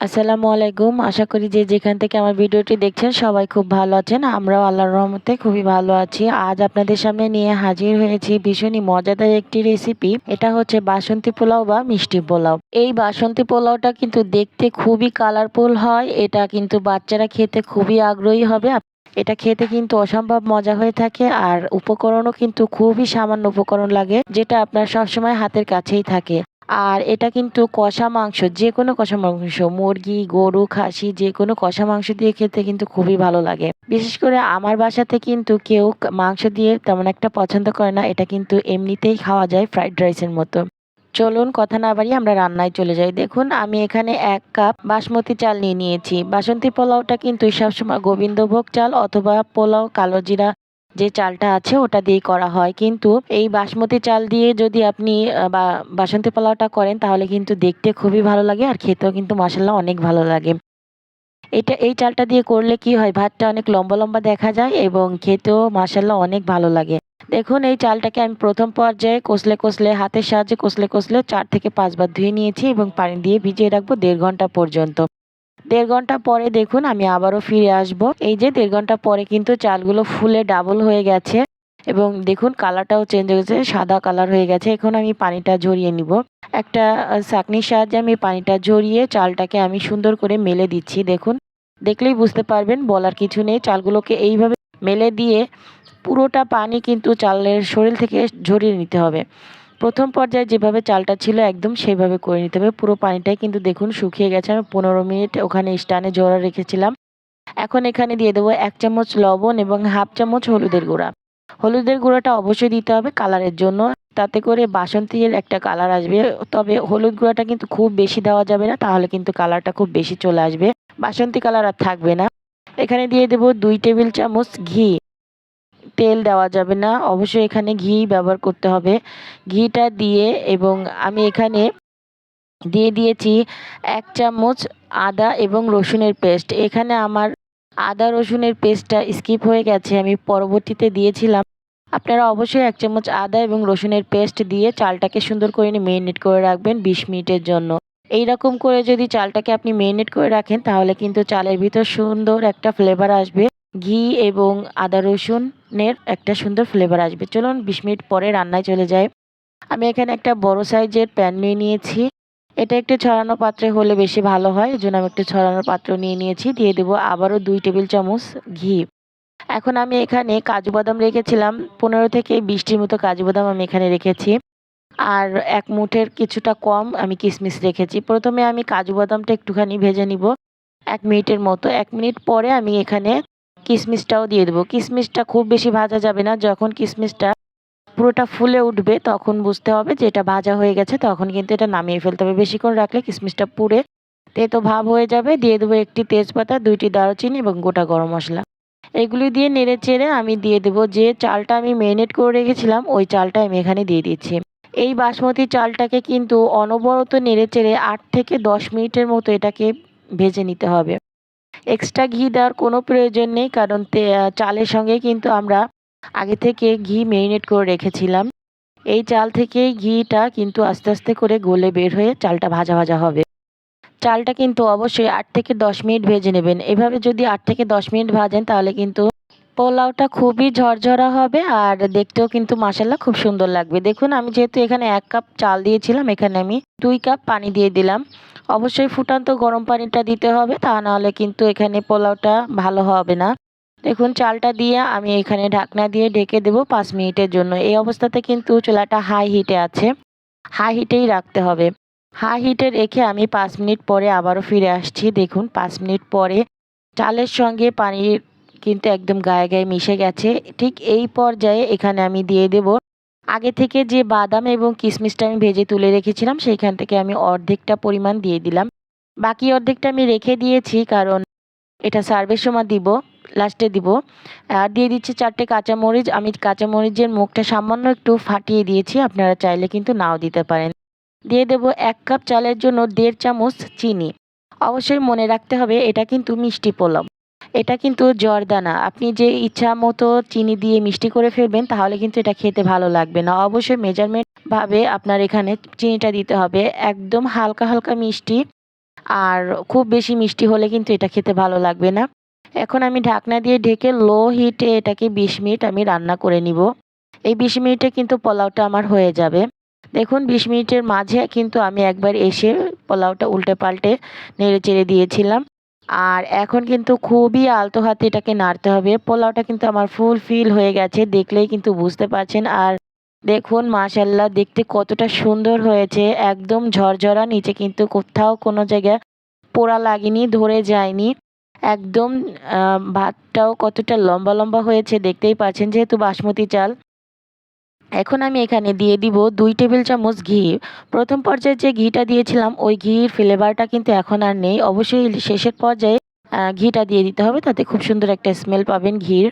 আসসালামু আলাইকুম। আশা করি যে যেখান থেকে আমার ভিডিওটি দেখছেন সবাই খুব ভালো আছেন। আমরাও আল্লাহর রহমতে খুবই ভালো আছি। আজ আপনাদের সামনে নিয়ে হাজির হয়েছি ভীষণই মজাদার একটি রেসিপি এটা হচ্ছে বাসন্তী পোলাও বা মিষ্টি পোলাও। এই বাসন্তী পোলাওটা কিন্তু দেখতে খুবই কালারফুল হয়। এটা কিন্তু বাচ্চারা খেতে খুবই আগ্রহী হবে। এটা খেতে কিন্তু অসম্ভব মজা হয়ে থাকে আর উপকরণও কিন্তু খুবই সামান্য উপকরণ লাগে, যেটা আপনার সবসময় হাতের কাছেই থাকে। আর এটা কিন্তু কষা মাংস যে কোনো কষা মাংস, মুরগি, গরু, খাসি যে কোনো কষা মাংস দিয়ে খেতে কিন্তু খুবই ভালো লাগে। বিশেষ করে আমার বাসাতে কিন্তু কেউ মাংস দিয়ে তেমন একটা পছন্দ করে না, এটা কিন্তু এমনিতেই খাওয়া যায় ফ্রাইড রাইসের মতো। চলুন কথা না বাড়িয়ে আমরা রান্নায় চলে যাই। দেখুন, আমি এখানে এক কাপ বাসমতি চাল নিয়ে নিয়েছি। বাসন্তী পোলাওটা কিন্তু সবসময় গোবিন্দভোগ চাল অথবা পোলাও, কালো জিরা যে চালটা আছে ওটা দিয়েই করা হয়। কিন্তু এই বাসমতি চাল দিয়ে যদি আপনি বা, বাসন্তী পোলাওটা করেন, তাহলে কিন্তু দেখতে খুবই ভালো লাগে আর খেতেও কিন্তু মশলা অনেক ভালো লাগে। এটা, এই চালটা দিয়ে করলে কি হয়, ভাতটা অনেক লম্বা লম্বা দেখা যায় এবং খেতেও মাসাল্লাহ অনেক ভালো লাগে। দেখুন, এই চালটাকে আমি প্রথম পর্যায়ে কষলে কষলে, হাতের সাহায্যে কষলে কষলে চার থেকে পাঁচবার ধুয়ে নিয়েছি এবং পানি দিয়ে ভিজিয়ে রাখব দেড় ঘণ্টা পর্যন্ত। দেড় ঘণ্টা পরে দেখুন আমি আবারও ফিরে আসব। এই যে দেড় ঘণ্টা পরে কিন্তু চালগুলো ফুলে ডাবল হয়ে গেছে এবং দেখুন কালারটাও চেঞ্জ হয়েছে সাদা কালার হয়ে গেছে। এখন আমি পানিটা ঝরিয়ে নিব। একটা চাকনির সাহায্যে আমি পানিটা ঝরিয়ে চালটাকে আমি সুন্দর করে মেলে দিচ্ছি। দেখুন, দেখলেই বুঝতে পারবেন, বলার কিছু নেই। চালগুলোকে এইভাবে মেলে দিয়ে পুরোটা পানি কিন্তু চালের শরীর থেকে ঝরিয়ে নিতে হবে। প্রথম পর্যায়ে যেভাবে চালটা ছিল একদম সেইভাবে করে নিতে হবে। পুরো পানিটাই কিন্তু দেখুন শুকিয়ে গেছে। আমি পনেরো মিনিট ওখানে স্টানে জোড়া রেখেছিলাম। এখন এখানে দিয়ে দেবো এক চামচ লবণ এবং হাফ চামচ হলুদের গুঁড়া। হলুদের গুঁড়াটা অবশ্যই দিতে হবে কালারের জন্য। তাতে করে বাসন্তীর একটা কালার আসবে। তবে হলুদ গুঁড়াটা কিন্তু খুব বেশি দেওয়া যাবে না, তাহলে কিন্তু কালারটা খুব বেশি চলে আসবে। বাসন্তী কালার আর থাকবে না। এখানে দিয়ে দেবো দুই টেবিল চামচ ঘি। তেল দেওয়া যাবে না। অবশ্যই এখানে ঘি ব্যবহার করতে হবে। ঘিটা দিয়ে এবং আমি এখানে দিয়ে দিয়েছি এক চামচ আদা এবং রসুনের পেস্ট। এখানে আমার আদা রসুনের পেস্টটা স্কিপ হয়ে গেছে, আমি পরবর্তীতে দিয়েছিলাম। আপনারা অবশ্যই এক চামচ আদা এবং রসুনের পেস্ট দিয়ে চালটাকে সুন্দর করে মেরিনেট করে রাখবেন বিশ মিনিটের জন্য। এই রকম করে যদি চালটাকে আপনি মেরিনেট করে রাখেন, তাহলে কিন্তু চালের ভিতর সুন্দর একটা ফ্লেভার আসবে। ঘি এবং আদা রসুনের একটা সুন্দর ফ্লেভার আসবে। চলুন বিশ মিনিট পরে রান্নায় চলে যায় আমি এখানে একটা বড় সাইজের প্যান নিয়ে নিয়েছি। এটা একটু ছড়ানো পাত্রে হলে বেশি ভালো হয় এই জন্য আমি একটু ছড়ানো পাত্র নিয়ে নিয়েছি। দিয়ে দেবো আবারও দুই টেবিল চামচ ঘি। এখন আমি এখানে কাজু বাদাম রেখেছিলাম। পনেরো থেকে বিশটির মতো কাজু বাদাম আমি এখানে রেখেছি। আর এক মুঠের কিছুটা কম আমি কিশমিশ রেখেছি। প্রথমে আমি কাজু বাদামটা একটুখানি ভেজে নিব এক মিনিটের মতো। এক মিনিট পরে আমি এখানে কিশমিশটাও দিয়ে দেবো। কিশমিশটা খুব বেশি ভাজা যাবে না। যখন কিশমিশটা পুরোটা ফুলে উঠবে, তখন বুঝতে হবে যে এটা ভাজা হয়ে গেছে, তখন কিন্তু এটা নামিয়ে ফেলতে হবে। বেশিক্ষণ রাখলে কিশমিশটা পুড়ে তেতো ভাব হয়ে যাবে। দিয়ে দেবো একটি তেজপাতা, দুইটি দারুচিনি এবং গোটা গরম মশলা। এগুলি দিয়ে নেড়ে চেড়ে আমি দিয়ে দেবো যে চালটা আমি মেরিনেট করে রেখেছিলাম, ওই চালটা আমি এখানে দিয়ে দিচ্ছি। এই বাসমতি চালটাকে কিন্তু অনবরত নেড়ে চেড়ে আট থেকে দশ মিনিটের মতো এটাকে ভেজে নিতে হবে। এক্সট্রা ঘি দেওয়ার কোনো প্রয়োজন নেই, কারণ চালের সঙ্গে কিন্তু আমরা আগে থেকে ঘি মেরিনেট করে রেখেছিলাম। এই চাল থেকে ঘিটা কিন্তু আস্তে আস্তে করে গলে বের হয়ে চালটা ভাজা ভাজা হবে। চালটা কিন্তু অবশ্যই আট থেকে দশ মিনিট ভেজে নেবেন। এভাবে যদি আট থেকে দশ মিনিট ভাজেন তাহলে কিন্তু পোলাওটা খুবই ঝরঝরা হবে আর দেখতেও কিন্তু মাসাল্লা খুব সুন্দর লাগবে। দেখুন, আমি যেহেতু এখানে এক কাপ চাল দিয়েছিলাম, এখানে আমি দুই কাপ পানি দিয়ে দিলাম। অবশ্যই ফুটান্ত গরম পানিটা দিতে হবে, তা নাহলে কিন্তু এখানে পোলাওটা ভালো হবে না। দেখুন, চালটা দিয়ে আমি এখানে ঢাকনা দিয়ে ঢেকে দেব পাঁচ মিনিটের জন্য। এই অবস্থাতে কিন্তু চুলাটা হাই হিটে আছে। হাই হিটেই রাখতে হবে। হাই হিটে রেখে আমি পাঁচ মিনিট পরে আবারও ফিরে আসছি। দেখুন, পাঁচ মিনিট পরে চালের সঙ্গে পানির কিন্তু একদম গায়ে গায়ে মিশে গেছে। ঠিক এই পর্যায়ে এখানে আমি দিয়ে দেব আগে থেকে যে বাদাম এবং কিশমিশটা আমি ভেজে তুলে রেখেছিলাম, সেইখান থেকে আমি অর্ধেকটা পরিমাণ দিয়ে দিলাম। বাকি অর্ধেকটা আমি রেখে দিয়েছি কারণ এটা সার্ভের সময় দিব লাস্টে দিব। আর দিয়ে দিচ্ছি চারটে কাঁচামরিচ। আমি কাঁচামরিচের মুখটা সামান্য একটু ফাটিয়ে দিয়েছি, আপনারা চাইলে কিন্তু নাও দিতে পারেন। দিয়ে দেব এক কাপ চালের জন্য দেড় চামচ চিনি। অবশ্যই মনে রাখতে হবে, এটা কিন্তু মিষ্টি পোলাও। এটা কিন্তু জর্দানা। আপনি যে ইচ্ছা মতো চিনি দিয়ে মিষ্টি করে ফেলবেন, তাহলে কিন্তু এটা খেতে ভালো লাগবে না। অবশ্যই মেজারমেন্ট ভাবে আপনার এখানে চিনিটা দিতে হবে। একদম হালকা হালকা মিষ্টি। আর খুব বেশি মিষ্টি হলে কিন্তু এটা খেতে ভালো লাগবে না। এখন আমি ঢাকনা দিয়ে ঢেকে লো হিটে এটাকে বিশ মিনিট আমি রান্না করে নিব। এই বিশ মিনিটে কিন্তু পোলাওটা আমার হয়ে যাবে। দেখুন, বিশ মিনিটের মাঝে কিন্তু আমি একবার এসে পোলাওটা উল্টে পাল্টে নেড়ে চেড়ে দিয়েছিলাম। আর এখন কিন্তু খুবই আলতো হাতে এটাকে নাড়তে হবে। পোলাওটা কিন্তু আমার ফুল ফিল হয়ে গেছে, দেখলেই কিন্তু বুঝতে পারছেন। আর দেখুন মাশাল্লাহ দেখতে কতটা সুন্দর হয়েছে। একদম ঝরঝরা, নিচে কিন্তু কোথাও কোনো জায়গায় পোড়া লাগেনি, ধরে যায়নি। একদম ভাতটাও কতটা লম্বা লম্বা হয়েছে, দেখতেই পাচ্ছেন, যেহেতু বাসমতি চাল। এখন আমি এখানে দিয়ে দিব দুই টেবিল চামচ ঘি। প্রথম পর্যায়ে যে ঘিটা দিয়েছিলাম, ওই ঘির ফ্লেভারটা কিন্তু এখন আর নেই। অবশ্যই শেষের পর্যায়ে ঘিটা দিয়ে দিতে হবে, তাতে খুব সুন্দর একটা স্মেল পাবেন ঘির।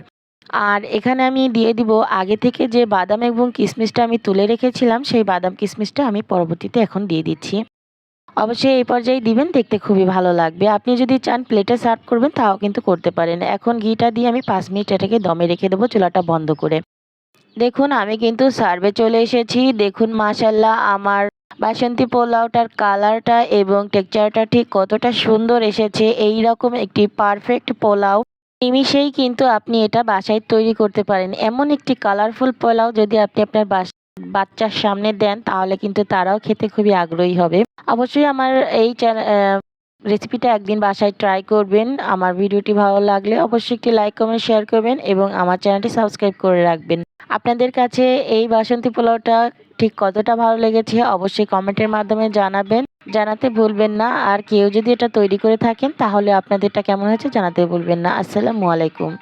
আর এখানে আমি দিয়ে দিব আগে থেকে যে বাদাম এবং কিশমিশটা আমি তুলে রেখেছিলাম, সেই বাদাম কিশমিশটা আমি পরবর্তীতে এখন দিয়ে দিচ্ছি। অবশ্যই এই পর্যায়ে দিবেন, দেখতে খুবই ভালো লাগবে। আপনি যদি চান প্লেটে সার্ভ করবেন, তাও কিন্তু করতে পারেন। এখন ঘিটা দিয়ে আমি পাঁচ মিনিট এটাকে দমে রেখে দেবো, চুলাটা বন্ধ করে। দেখুন, আমি কিন্তু সার্ভে চলে এসেছি। দেখুন মাশাল্লাহ আমার বাসন্তী পোলাওটার কালারটা এবং টেক্সচারটা ঠিক কতটা সুন্দর এসেছে। এই রকম একটি পারফেক্ট পোলাও। নিমিশেই কিন্তু আপনি এটা বাসায় তৈরি করতে পারেন। এমন একটি কালারফুল পোলাও যদি আপনি আপনার বাস, বাচ্চার সামনে দেন, তাহলে কিন্তু তারাও খেতে খুবই আগ্রহী হবে। অবশ্যই আমার এই রেসিপিটা একদিন বাসায় ট্রাই করবেন। আমার ভিডিওটি ভালো লাগলে অবশ্যই একটি লাইক, কমেন্ট, শেয়ার করবেন এবং আমার চ্যানেলটি সাবস্ক্রাইব করে রাখবেন। আপনাদের কাছে এই বাসন্তী পোলাওটা ঠিক কতটা ভালো লেগেছে অবশ্যই কমেন্টের মাধ্যমে জানাবেন। জানাতে ভুলবেন না। আর কেউ যদি এটা তৈরি করে থাকেন, তাহলে আপনাদেরটা কেমন হয়েছে জানাতে ভুলবেন না। আসসালামু আলাইকুম।